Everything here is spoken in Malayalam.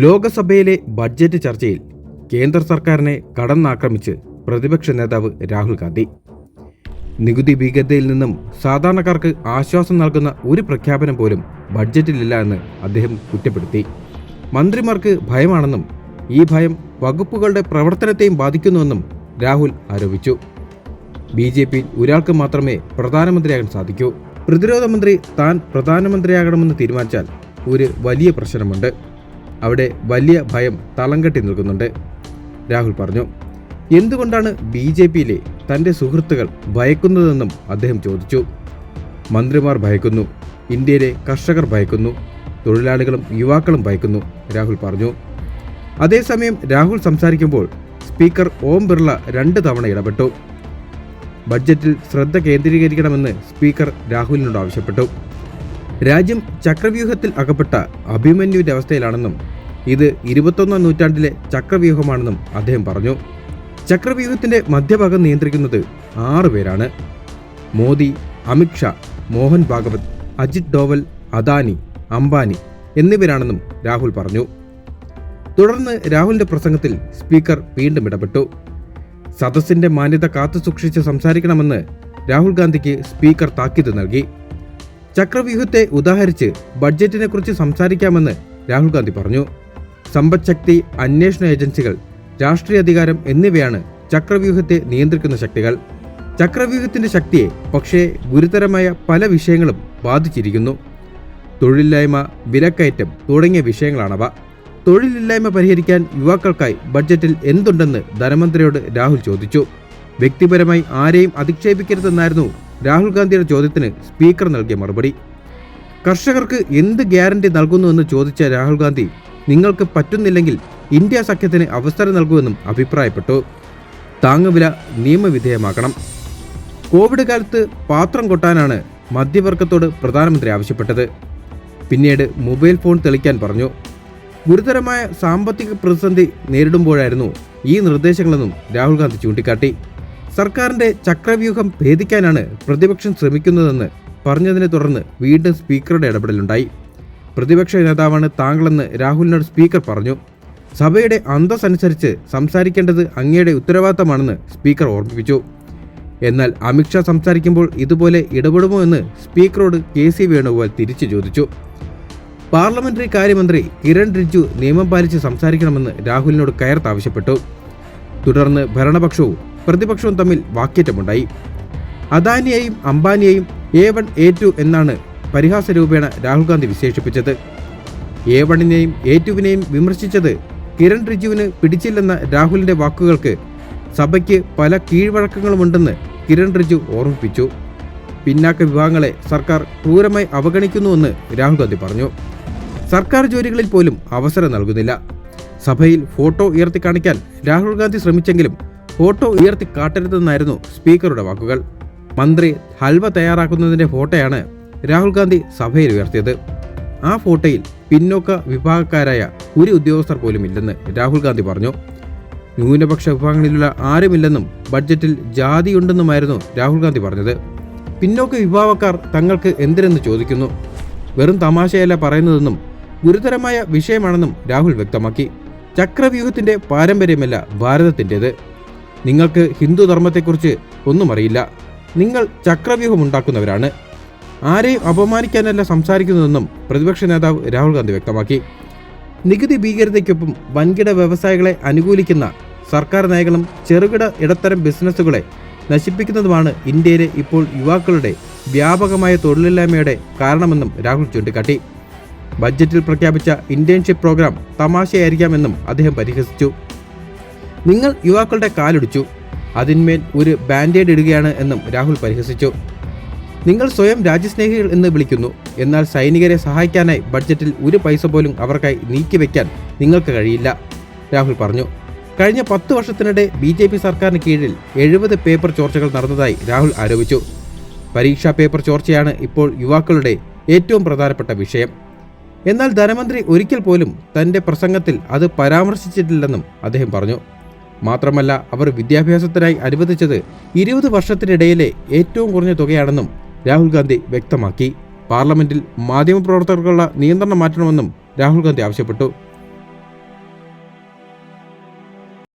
ലോകസഭയിലെ ബഡ്ജറ്റ് ചർച്ചയിൽ കേന്ദ്ര സർക്കാരിനെ കടന്നാക്രമിച്ച് പ്രതിപക്ഷ നേതാവ് രാഹുൽ ഗാന്ധി. നികുതി ഭീകരതയിൽ നിന്നും സാധാരണക്കാർക്ക് ആശ്വാസം നൽകുന്ന ഒരു പ്രഖ്യാപനം പോലും ബഡ്ജറ്റിലില്ല എന്ന് അദ്ദേഹം കുറ്റപ്പെടുത്തി. മന്ത്രിമാർക്ക് ഭയമാണെന്നും ഈ ഭയം വകുപ്പുകളുടെ പ്രവർത്തനത്തെയും ബാധിക്കുന്നുവെന്നും രാഹുൽ ആരോപിച്ചു. ബി ജെ പിയിൽ ഒരാൾക്ക് മാത്രമേ പ്രധാനമന്ത്രിയാകാൻ സാധിക്കൂ. പ്രതിരോധ മന്ത്രി താൻ പ്രധാനമന്ത്രിയാകണമെന്ന് തീരുമാനിച്ചാൽ ഒരു വലിയ പ്രശ്നമുണ്ട്. അവിടെ വലിയ ഭയം തളം നിൽക്കുന്നുണ്ട്. രാഹുൽ പറഞ്ഞു എന്തുകൊണ്ടാണ് ബി ജെ പിയിലെ തന്റെ സുഹൃത്തുക്കൾ ഭയക്കുന്നതെന്നും അദ്ദേഹം ചോദിച്ചു. മന്ത്രിമാർ ഭയക്കുന്നു ഇന്ത്യയിലെ കർഷകർ ഭയക്കുന്നു തൊഴിലാളികളും യുവാക്കളും ഭയക്കുന്നു രാഹുൽ പറഞ്ഞു. അതേസമയം രാഹുൽ സംസാരിക്കുമ്പോൾ സ്പീക്കർ ഓം ബിർള രണ്ട് തവണ ഇടപെട്ടു. ബഡ്ജറ്റിൽ ശ്രദ്ധ കേന്ദ്രീകരിക്കണമെന്ന് സ്പീക്കർ രാഹുലിനോട് ആവശ്യപ്പെട്ടു. രാജ്യം ചക്രവ്യൂഹത്തിൽ അകപ്പെട്ട അഭിമന്യുവിന്റെ അവസ്ഥയിലാണെന്നും ഇത് ഇരുപത്തൊന്നാം നൂറ്റാണ്ടിലെ ചക്രവ്യൂഹമാണെന്നും അദ്ദേഹം പറഞ്ഞു. ചക്രവ്യൂഹത്തിന്റെ മധ്യഭാഗം നിയന്ത്രിക്കുന്നത് ആറ് പേരാണ്. മോദി അമിത്ഷാ മോഹൻ ഭാഗവത് അജിത് ഡോവൽ അദാനി അംബാനി എന്നിവരാണെന്നും രാഹുൽ പറഞ്ഞു. തുടർന്ന് രാഹുലിന്റെ പ്രസംഗത്തിൽ സ്പീക്കർ വീണ്ടും ഇടപെട്ടു. സദസ്സിന്റെ മാന്യത കാത്തുസൂക്ഷിച്ച് സംസാരിക്കണമെന്ന് രാഹുൽ ഗാന്ധിക്ക് സ്പീക്കർ താക്കീത് നൽകി. ചക്രവ്യൂഹത്തെ ഉദാഹരിച്ച് ബഡ്ജറ്റിനെക്കുറിച്ച് സംസാരിക്കാമെന്ന് രാഹുൽ ഗാന്ധി പറഞ്ഞു. സമ്പദ്ശക്തി അന്വേഷണ ഏജൻസികൾ രാഷ്ട്രീയ അധികാരം എന്നിവയാണ് ചക്രവ്യൂഹത്തെ നിയന്ത്രിക്കുന്ന ശക്തികൾ. ചക്രവ്യൂഹത്തിന്റെ ശക്തിയെ പക്ഷേ ഗുരുതരമായ പല വിഷയങ്ങളും ബാധിച്ചിരിക്കുന്നു. തൊഴിലില്ലായ്മ വിലക്കയറ്റം തുടങ്ങിയ വിഷയങ്ങളാണവ. തൊഴിലില്ലായ്മ പരിഹരിക്കാൻ യുവാക്കൾക്കായി ബഡ്ജറ്റിൽ എന്തുണ്ടെന്ന് ധനമന്ത്രിയോട് രാഹുൽ ചോദിച്ചു. വ്യക്തിപരമായി ആരെയും അധിക്ഷേപിക്കരുതെന്നായിരുന്നു രാഹുൽ ഗാന്ധിയുടെ ചോദ്യത്തിന് സ്പീക്കർ നൽകിയ മറുപടി. കർഷകർക്ക് എന്ത് ഗ്യാരണ്ടി നൽകുന്നുവെന്ന് ചോദിച്ച രാഹുൽ ഗാന്ധി നിങ്ങൾക്ക് പറ്റുന്നില്ലെങ്കിൽ ഇന്ത്യ സഖ്യത്തിന് അവസരം നൽകുമെന്നും അഭിപ്രായപ്പെട്ടു. താങ്ങുവില നിയമവിധേയമാക്കണം. കോവിഡ് കാലത്ത് പാത്രം കൊട്ടാനാണ് മധ്യവർഗത്തോട് പ്രധാനമന്ത്രി ആവശ്യപ്പെട്ടത്. പിന്നീട് മൊബൈൽ ഫോൺ തെളിക്കാൻ പറഞ്ഞു. ഗുരുതരമായ സാമ്പത്തിക പ്രതിസന്ധി നേരിടുമ്പോഴായിരുന്നു ഈ നിർദ്ദേശങ്ങളെന്നും രാഹുൽ ഗാന്ധി ചൂണ്ടിക്കാട്ടി. സർക്കാരിന്റെ ചക്രവ്യൂഹം ഭേദിക്കാനാണ് പ്രതിപക്ഷം ശ്രമിക്കുന്നതെന്ന് പറഞ്ഞതിനെ തുടർന്ന് വീണ്ടും സ്പീക്കറുടെ ഇടപെടലുണ്ടായി. പ്രതിപക്ഷ നേതാവാണ് താങ്കളെന്ന് രാഹുലിനോട് സ്പീക്കർ പറഞ്ഞു. സഭയുടെ അന്തസ്സനുസരിച്ച് സംസാരിക്കേണ്ടത് അങ്ങയുടെ ഉത്തരവാദിത്തമാണെന്ന് സ്പീക്കർ ഓർമ്മിപ്പിച്ചു. എന്നാൽ അമിത്ഷാ സംസാരിക്കുമ്പോൾ ഇതുപോലെ ഇടപെടുമോ എന്ന് സ്പീക്കറോട് കെ സി വേണുഗോപാൽ തിരിച്ചു ചോദിച്ചു. പാർലമെന്ററി കാര്യമന്ത്രി കിരൺ റിജ്ജു നിയമം പാലിച്ച് സംസാരിക്കണമെന്ന് രാഹുലിനോട് കയർത്ത് ആവശ്യപ്പെട്ടു. തുടർന്ന് ഭരണപക്ഷവും പ്രതിപക്ഷവും തമ്മിൽ വാക്കേറ്റമുണ്ടായി. അദാനിയെയും അംബാനിയെയും എ വൺ എ ടു എന്നാണ് പരിഹാസ രൂപേണ രാഹുൽ ഗാന്ധി വിശേഷിപ്പിച്ചത്. എ വണ്ണിനെയും എ ടുവിനെയും വിമർശിച്ചത് കിരൺ റിജുവിന് പിടിച്ചില്ലെന്ന രാഹുലിന്റെ വാക്കുകൾക്ക് സഭയ്ക്ക് പല കീഴ്വഴക്കങ്ങളുമുണ്ടെന്ന് കിരൺ റിജു ഓർമ്മിപ്പിച്ചു. പിന്നാക്ക വിഭാഗങ്ങളെ സർക്കാർ ക്രൂരമായി അവഗണിക്കുന്നുവെന്ന് രാഹുൽ ഗാന്ധി പറഞ്ഞു. സർക്കാർ ജോലികളിൽ പോലും അവസരം നൽകുന്നില്ല. സഭയിൽ ഫോട്ടോ ഉയർത്തി കാണിക്കാൻ രാഹുൽ ഗാന്ധി ശ്രമിച്ചെങ്കിലും ഫോട്ടോ ഉയർത്തി കാട്ടരുതെന്നായിരുന്നു സ്പീക്കറുടെ വാക്കുകൾ. മന്ത്രി ഹൽവ തയ്യാറാക്കുന്നതിന്റെ ഫോട്ടോയാണ് രാഹുൽ ഗാന്ധി സഭയിൽ ഉയർത്തിയത്. ആ ഫോട്ടോയിൽ പിന്നോക്ക വിഭാഗക്കാരായ ഒരു ഉദ്യോഗസ്ഥർ പോലും ഇല്ലെന്ന് രാഹുൽ ഗാന്ധി പറഞ്ഞു. ന്യൂനപക്ഷ വിഭാഗങ്ങളിലുള്ള ആരുമില്ലെന്നും ബഡ്ജറ്റിൽ ജാതിയുണ്ടെന്നുമായിരുന്നു രാഹുൽ ഗാന്ധി പറഞ്ഞത്. പിന്നോക്ക വിഭാഗക്കാർ തങ്ങൾക്ക് എന്തിനെന്ന് ചോദിക്കുന്നു? വെറും തമാശയല്ല പറയുന്നതെന്നും ഗുരുതരമായ വിഷയമാണെന്നും രാഹുൽ വ്യക്തമാക്കി. ചക്രവ്യൂഹത്തിന്റെ പാരമ്പര്യമല്ല ഭാരതത്തിന്റെത്. നിങ്ങൾക്ക് ഹിന്ദു ധർമ്മത്തെക്കുറിച്ച് ഒന്നും അറിയില്ല. നിങ്ങൾ ചക്രവ്യൂഹം ഉണ്ടാക്കുന്നവരാണ് ആരെയും അപമാനിക്കാനല്ല സംസാരിക്കുന്നതെന്നും പ്രതിപക്ഷ നേതാവ് രാഹുൽ ഗാന്ധി വ്യക്തമാക്കി. നികുതി ഭീകരതയ്ക്കൊപ്പം വൻകിട വ്യവസായികളെ അനുകൂലിക്കുന്ന സർക്കാർ നയങ്ങളും ചെറുകിട ഇടത്തരം ബിസിനസ്സുകളെ നശിപ്പിക്കുന്നതുമാണ് ഇന്ത്യയിലെ ഇപ്പോൾ യുവാക്കളുടെ വ്യാപകമായ തൊഴിലില്ലായ്മയുടെ കാരണമെന്നും രാഹുൽ ചൂണ്ടിക്കാട്ടി. ബജറ്റിൽ പ്രഖ്യാപിച്ച ഇന്റേൺഷിപ്പ് പ്രോഗ്രാം തമാശയായിരിക്കാമെന്നും അദ്ദേഹം പരിഹസിച്ചു. നിങ്ങൾ യുവാക്കളുടെ കാലൊടിച്ചു. അതിന്മേൽ ഒരു ബാൻഡേഡ് ഇടുകയാണ് എന്നും രാഹുൽ പരിഹസിച്ചു. നിങ്ങൾ സ്വയം രാജ്യസ്നേഹികൾ എന്ന് വിളിക്കുന്നു. എന്നാൽ സൈനികരെ സഹായിക്കാനായി ബഡ്ജറ്റിൽ ഒരു പൈസ പോലും അവർക്കായി നീക്കിവെക്കാൻ നിങ്ങൾക്ക് കഴിയില്ല. രാഹുൽ പറഞ്ഞു. കഴിഞ്ഞ പത്ത് വർഷത്തിനിടെ ബി ജെ പി സർക്കാരിന് കീഴിൽ എഴുപത് പേപ്പർ ചോർച്ചകൾ നടന്നതായി രാഹുൽ ആരോപിച്ചു. പരീക്ഷാ പേപ്പർ ചോർച്ചയാണ് ഇപ്പോൾ യുവാക്കളുടെ ഏറ്റവും പ്രധാനപ്പെട്ട വിഷയം. എന്നാൽ ധനമന്ത്രി ഒരിക്കൽ പോലും തന്റെ പ്രസംഗത്തിൽ അത് പരാമർശിച്ചിട്ടില്ലെന്നും അദ്ദേഹം പറഞ്ഞു. മാത്രമല്ല അവർ വിദ്യാഭ്യാസത്തിനായി അനുവദിച്ചത് ഇരുപത് വർഷത്തിനിടയിലെ ഏറ്റവും കുറഞ്ഞ തുകയാണെന്നും രാഹുൽ ഗാന്ധി വ്യക്തമാക്കി. പാർലമെന്റിൽ മാധ്യമപ്രവർത്തകർക്കുള്ള നിയന്ത്രണം മാറ്റണമെന്നും രാഹുൽ ഗാന്ധി ആവശ്യപ്പെട്ടു.